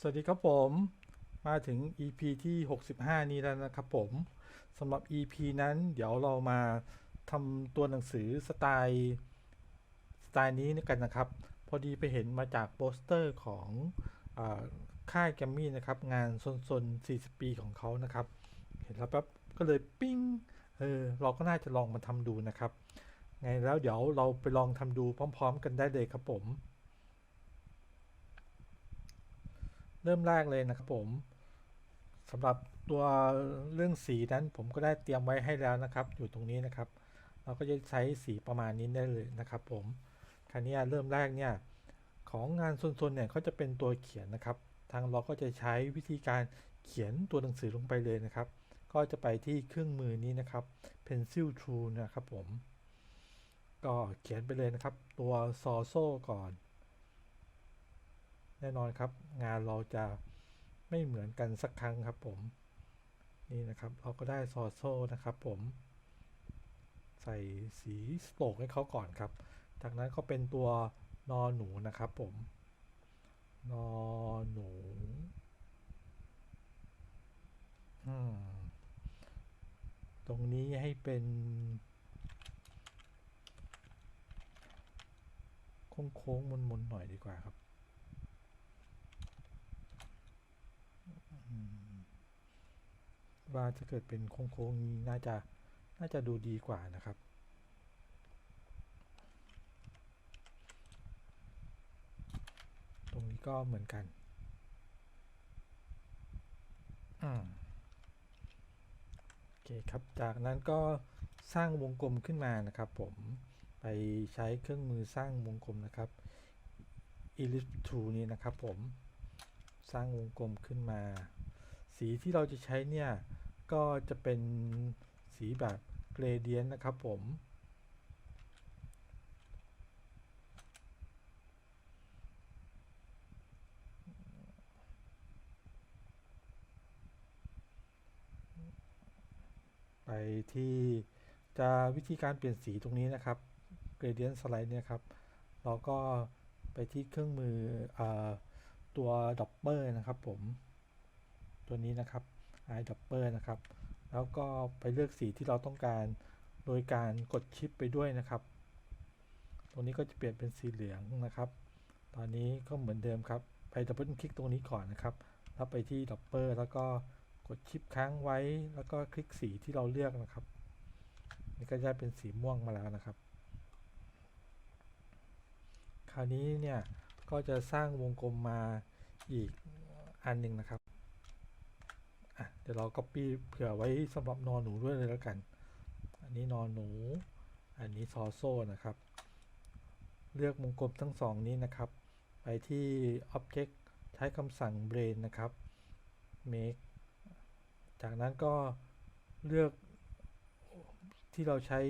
สวัสดีครับผมมาถึง EP ที่ 65 นี้แล้วนะครับผมสำหรับ EP นั้นเดี๋ยวเรามาทำตัวหนังสือสไตล์สไตล์นี้กันนะครับ พอดีไปเห็นมาจากโปสเตอร์ของอค่ายแกมมี่นะครับ งานซนๆ40 ปีของเขานะครับ เห็นแล้วแป๊บก็เลยปิ้งเออเราก็น่าจะลองมาทำดูนะครับ ไงแล้วเดี๋ยวเราไปลองทำดูพร้อม ๆ กันได้เลยครับผม เริ่มแรกเลยนะครับผมสำหรับตัวเรื่องสีนั้นผมก็ได้เตรียมไว้ให้แล้วนะครับ อยู่ตรงนี้นะครับ เราก็จะใช้สีประมาณนี้ได้เลยนะครับ ผมคราวนี้เริ่มแรกเนี่ยของงานโซนๆเนี่ยเขาจะเป็นตัวเขียนนะครับ ทางเราก็จะใช้วิธีการเขียนตัวหนังสือลงไปเลยนะครับ ก็จะไปที่เครื่องมือนี้นะครับ pencil tool นะครับผม ก็เขียนไปเลยนะครับ ตัวซอโซ่ก่อน แน่นอนครับ งานเราจะไม่เหมือนกันสักครั้งครับผม นี่นะครับเราก็ได้ซอโซ่นะครับผม ใส่สีสโตกให้เขาก่อนครับ จากนั้นก็เป็นตัวนอหนูนะครับผมนอหนูอืมตรงนี้ให้เป็นโค้งๆมนๆหน่อยดีกว่าครับ ว่าถ้าเกิดเป็นโค้งๆนี้น่าจะน่าจะดูดีกว่านะครับ ตรงนี้ก็เหมือนกันอืมโอเคครับ จากนั้นก็สร้างวงกลมขึ้นมานะครับผมไปใช้เครื่องมือสร้างวงกลมนะครับ Ellipse Tool นี้นะครับผมสร้างวงกลมขึ้นมา สีที่เราจะใช้เนี่ย ก็จะเป็นสีแบบเกรเดียนนะครับผมไปที่จะวิธีการเปลี่ยนสีตรงนี้นะครับ gradient slide เนี่ยครับ เราก็ไปที่เครื่องมืออตัวดอปเปอร์นะครับผม ตัวนี้นะครับ eye dopper นะครับ แล้วก็ไปเลือกสีที่เราต้องการ โดยการกดชิปไปด้วยนะครับ ตรงนี้ก็จะเปลี่ยนเป็นสีเหลืองนะครับ ตอนนี้ก็เหมือนเดิมครับ ไปดับเบิลคลิกตรงนี้ก่อนนะครับ แล้วไปที่ดอปเปอร์แล้วก็กดชิปค้างไว้ แล้วก็คลิกสีที่เราเลือกนะครับ นี่ก็จะเป็นสีม่วงมาแล้วนะครับ คราวนี้เนี่ยก็จะสร้างวงกลมมาอีกอันหนึ่งนะครับ ดี๋ยวเรา copy เผื่อไว้สำหรับนอนหนูด้วยเลยแล้วกัน อันนี้นอนหนู อันนี้ซอโซ่นะครับ เลือกวงกลมทั้งสองนี้นะครับ ไปที่ Object ใช้คำสั่ง brain นะครับ make จากนั้นก็เลือกที่เราใช้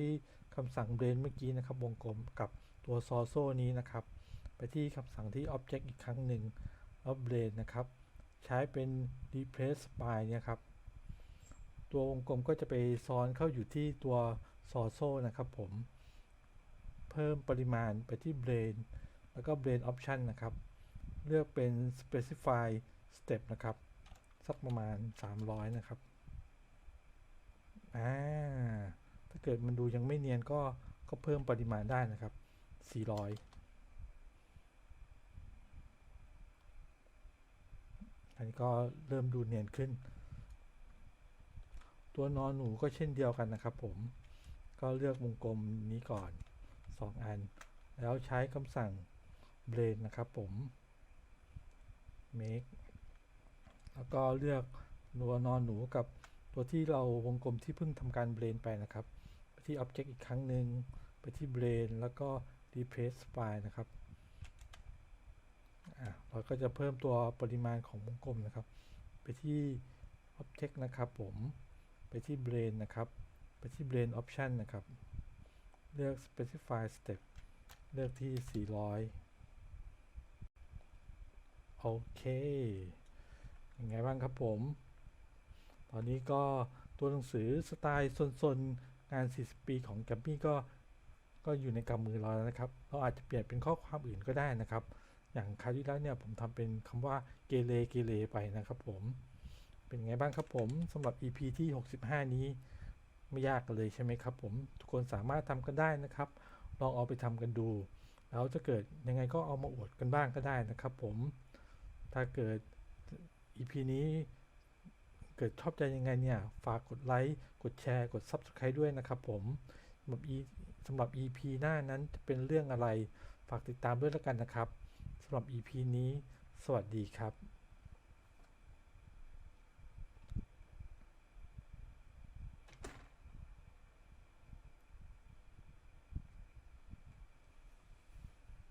คำสั่ง brain เมื่อกี้นะครับ วงกลมกับตัวซอโซ่นี้นะครับ ไปที่คำสั่งที่ Object อีกครั้งหนึ่งแล้ว brain นะครับ ใช้เป็น replace by เนี่ยครับ ตัววงกลมก็จะไปซ้อนเข้าอยู่ที่ตัวซอโซ่นะครับผม เพิ่มปริมาณไปที่ brain แล้วก็ brain option นะครับ เลือกเป็น specify step นะครับ สักประมาณ 300 นะครับอ่าถ้าเกิดมันดูยังไม่เนียนก็ก็เพิ่มปริมาณได้นะครับ 400 อันนี้ก็เริ่มดูเนียนขึ้น ตัวนอนหนูก็เช่นเดียวกันนะครับ ผมก็เลือกวงกลมนี้ก่อน 2 อัน แล้วใช้คำสั่ง brain นะครับผม make แล้วก็เลือกตัวนอนหนูกับตัวที่เราวงกลมที่เพิ่งทำการ brain ไปนะครับไปที่ object อีกครั้งหนึ่งไปที่ brain แล้วก็ replace by นะครับเราก็จะเพิ่มตัวปริมาณของวงกลมนะครับ ไปที่ Object นะครับผม ไปที่ Brain นะครับ ไปที่ Brain Option นะครับ เลือก Specify Step เลือกที่ 400 โอเค ยังไงบ้างครับผม ตอนนี้ก็ตัวหนังสือสไตล์ซนๆ งาน 40 ปีของแกมมี่ก็ ก็อยู่ในกำมือเราแล้วนะครับ เราอาจจะเปลี่ยนเป็นข้อความอื่นก็ได้นะครับ อย่างคราวที่แล้วเนี่ยผมทำเป็นคำว่าเกเรเกเรไปนะครับผม เป็นไงบ้างครับผมสำหรับ EP ที่ 65 นี้ ไม่ยากเลยใช่ไหมครับผม ทุกคนสามารถทำกันได้นะครับ ลองเอาไปทำกันดู แล้วจะเกิดยังไงก็เอามาอวดกันบ้างก็ได้นะครับผม ถ้าเกิด EP นี้เกิดชอบใจยังไงเนี่ย ฝากกดไลค์ กดแชร์ กด Subscribe ด้วยนะครับผมสำหรับ E สำหรับ EP หน้านั้นจะเป็นเรื่องอะไร ฝากติดตามด้วยแล้วกันนะครับสำหรับ EP นี้ สวัสดีครับ